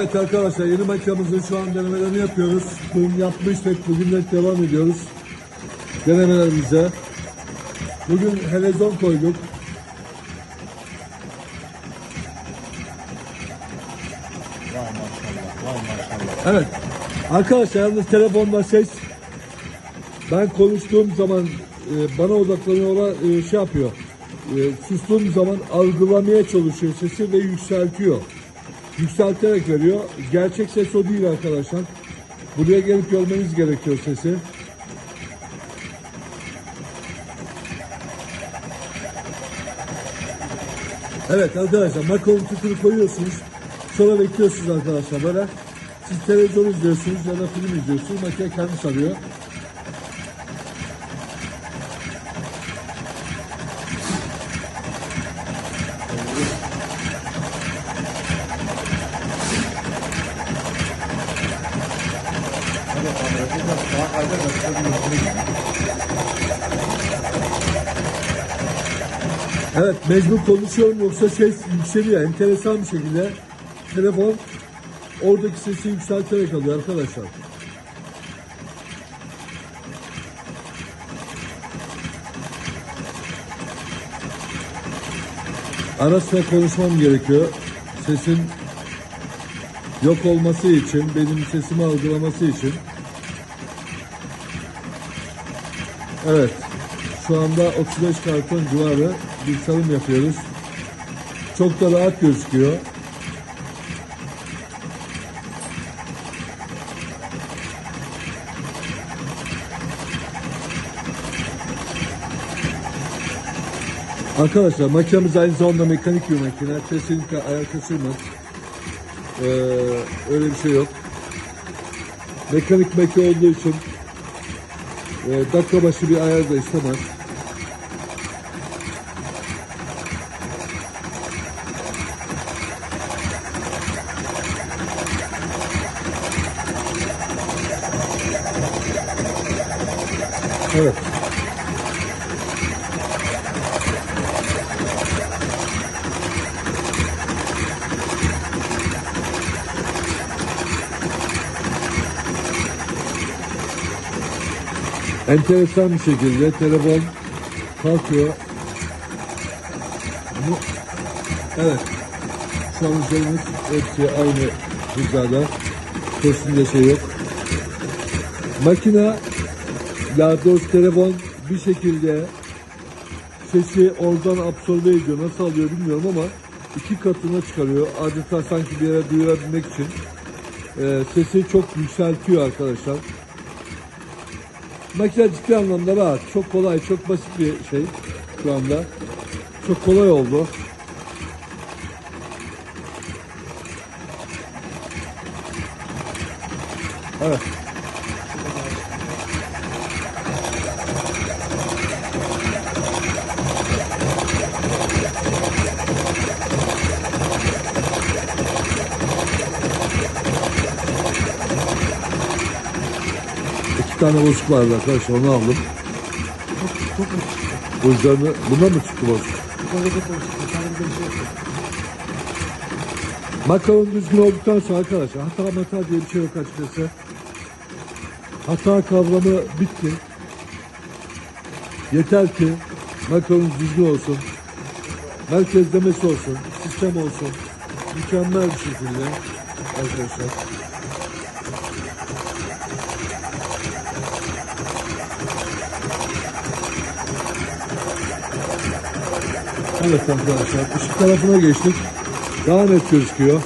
Evet arkadaşlar yeni makinemizin şu an denemelerini yapıyoruz. Dün yapmıştık, bugün de devam ediyoruz. Denemelerimize. Bugün helezon koyduk. Vay maşallah, vay maşallah. Evet. Arkadaşlar yalnız telefonda ses ben konuştuğum zaman e, bana odaklanıyor e, şey yapıyor. E, sustuğum zaman algılamaya çalışıyor sesi ve yükseltiyor. Yükselterek veriyor. Gerçek ses o değil arkadaşlar. Buraya gelip görmeniz gerekiyor sesi. Evet arkadaşlar makaron tütünü koyuyorsunuz. Sonra bekliyorsunuz arkadaşlar böyle. Siz televizyon izliyorsunuz ya da film izliyorsunuz. Makine kendi sarıyor. Evet mecbur konuşuyorum yoksa ses yükseliyor. Enteresan bir şekilde telefon oradaki sesi yükselterek alıyor arkadaşlar. Ara sıra konuşmam gerekiyor. Sesin yok olması için, benim sesimi algılaması için. Evet. Şu anda 35 karton civarı bir salım yapıyoruz. Çok da rahat gözüküyor. Arkadaşlar makinemiz aynı zamanda mekanik bir makine. Kesinlikle ayar kaçırmaz. Ee, öyle bir şey yok. Mekanik makine olduğu için e, dakika başı bir ayar da istemez. Evet. Enteresan bir şekilde telefon kalkıyor. Bu, evet. Şu an üzerimiz hepsi aynı hizada. Sesinde şey yok. Makine ya doğrusu telefon bir şekilde sesi oradan absorbe ediyor. Nasıl alıyor bilmiyorum ama iki katına çıkarıyor. Adeta sanki bir yere duyurabilmek için. Ee, sesi çok yükseltiyor arkadaşlar. Makine ciddi anlamda rahat. Çok kolay, çok basit bir şey şu anda. Çok kolay oldu. Evet. Tane bozuk vardı arkadaşlar onu aldım. Bu üzerine buna mı çıktı bozuk? Makaron düzgün olduktan sonra arkadaşlar hata mata diye bir şey yok açıkçası. Hata kavramı bitti. Yeter ki makaron düzgün olsun. Merkezlemesi olsun. Sistem olsun. Mükemmel bir şekilde arkadaşlar. Evet arkadaşlar ışık tarafına geçtik. Daha net gözüküyor.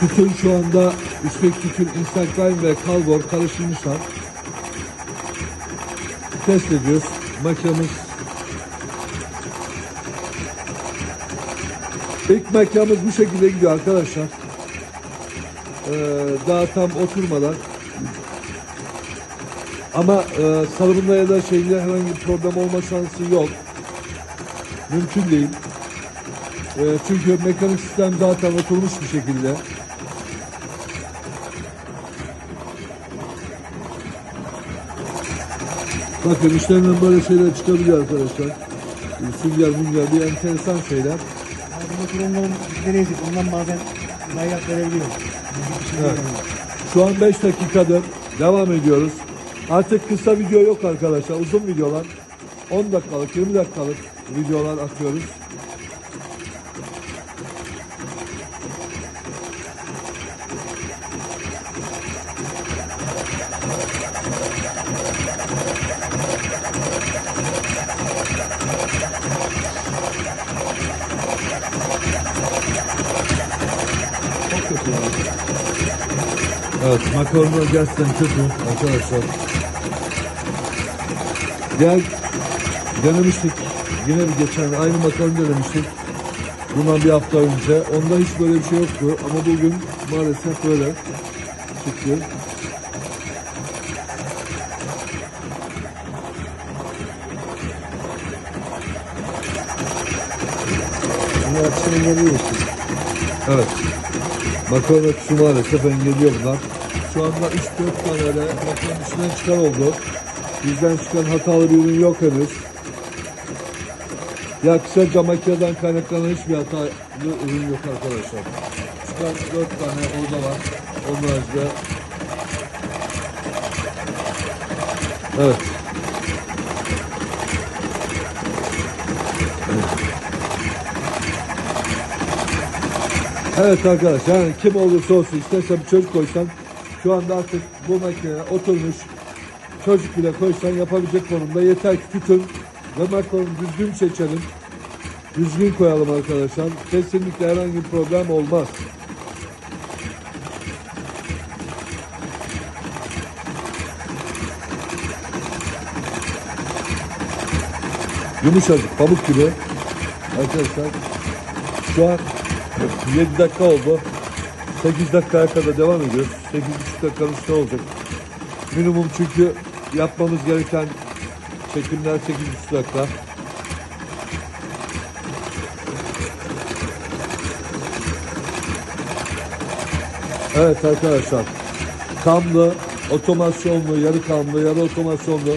Tütün şu anda üstteki tütün Instagram ve Calvor karıştırmışlar. Test ediyoruz. Makinemiz İlk makinemiz bu şekilde gidiyor arkadaşlar. Ee, daha tam oturmadan ama e, salımında ya da şeyde herhangi bir problem olma şansı yok. Mümkün değil. E, çünkü mekanik sistem zaten oturmuş bir şekilde. Bakın işlerinden böyle şeyler çıkabiliyor arkadaşlar. sünger münger bir enteresan şeyler. Motorların güçleri ezik. Ondan bazen layık verebiliyor. Evet. Şu an 5 dakikadır devam ediyoruz. Artık kısa video yok arkadaşlar. Uzun videolar. 10 dakikalık, 20 dakikalık videolar atıyoruz. Evet, makarna gerçekten kötü arkadaşlar. Gel, denemiştik. Yine bir geçen aynı makarna denemiştik. Bundan bir hafta önce. Onda hiç böyle bir şey yoktu. Ama bugün maalesef böyle çıktı. Bunu akşam engelliyor işte. Evet. Makarna kuşu maalesef engelliyor bunlar. Şu anda 3-4 tane de makarna içinden çıkan oldu. Bizden çıkan hatalı bir ürün yok henüz. Ya kısaca makineden kaynaklanan hiçbir hatalı ürün yok arkadaşlar. Çıkan 4 tane orada var. Onun haricinde Evet. Evet arkadaşlar yani kim olursa olsun istersen bir çocuk koysan şu anda artık bu makineye oturmuş çocuk bile koysan yapabilecek konumda yeter ki tutun ve makaronu düzgün seçelim. Düzgün koyalım arkadaşlar. Kesinlikle herhangi bir problem olmaz. Yumuşacık pamuk gibi. Arkadaşlar şu an 7 dakika oldu. 8 dakikaya kadar devam ediyoruz. 8,5 dakikanın üstüne olacak. Minimum çünkü yapmamız gereken çekimler 8,5 dakika. Evet arkadaşlar. Kamlı, otomasyonlu, yarı kamlı, yarı otomasyonlu.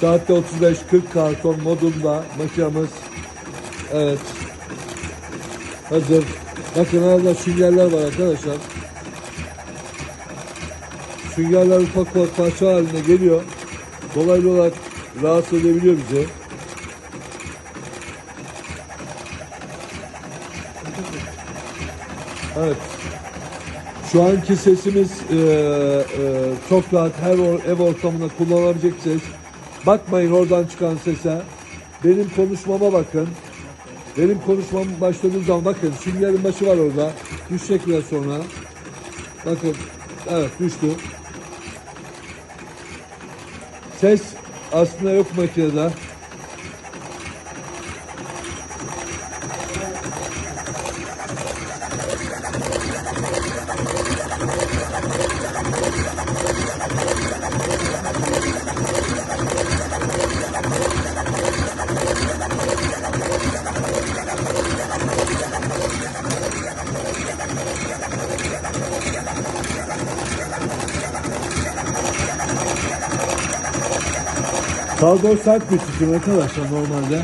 Saatte 35-40 karton modunda makinamız. Evet. Hazır. Bakın arada süngerler var arkadaşlar. Süngerler ufak ufak parça haline geliyor. Dolaylı olarak rahatsız edebiliyor bizi. Evet. Şu anki sesimiz e, e, çok rahat her or- ev ortamında kullanabilecek ses. Bakmayın oradan çıkan sese. Benim konuşmama bakın. Benim konuşmam başladığı zaman bakın süngerin başı var orada. Düşecek biraz sonra. Bakın. Evet düştü. Ses aslında yok makinede. Kaldor sert bir tutum arkadaşlar normalde.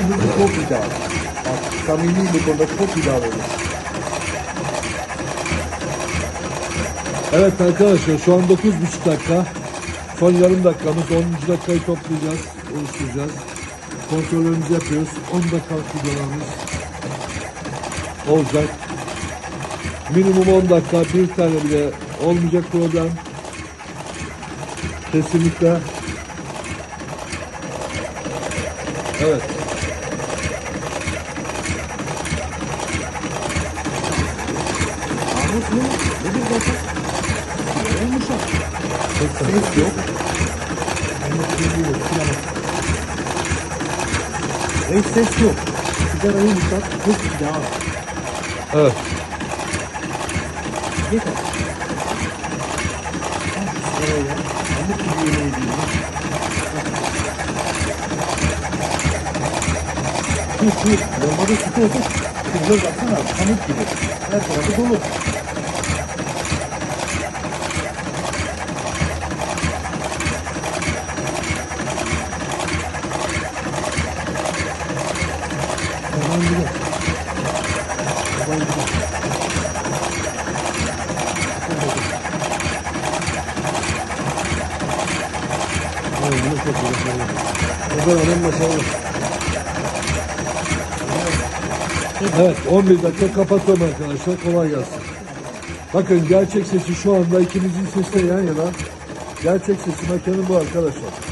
Şimdi bu çok iddialı. Bak samimi bu konuda çok iddialı olur. Evet arkadaşlar şu an 9,5 dakika. Son yarım dakikamız 10. dakikayı toplayacağız, oluşturacağız. Kontrollerimizi yapıyoruz. 10 dakikalık videolarımız olacak. Minimum 10 dakika bir tane bile olmayacak problem. Kesinlikle. Evet. Ne? Ne bir dakika? Ses yok. Anlık bir yok. Hiç ses yok. Evet. Yeter. Al şu sigarayı ya. Anlık bir yemeği değil. Tut tut. Normalde süt olsa kızlar baksana pamuk gibi. Her tarafı dolu. Tamam güzel. Tamam güzel. Evet, bunu çok güzel. O zaman en başarılı. Evet 11 dakika kapatıyorum arkadaşlar. Kolay gelsin. Bakın gerçek sesi şu anda ikimizin de yan yana. Gerçek sesi mekanı bu arkadaşlar.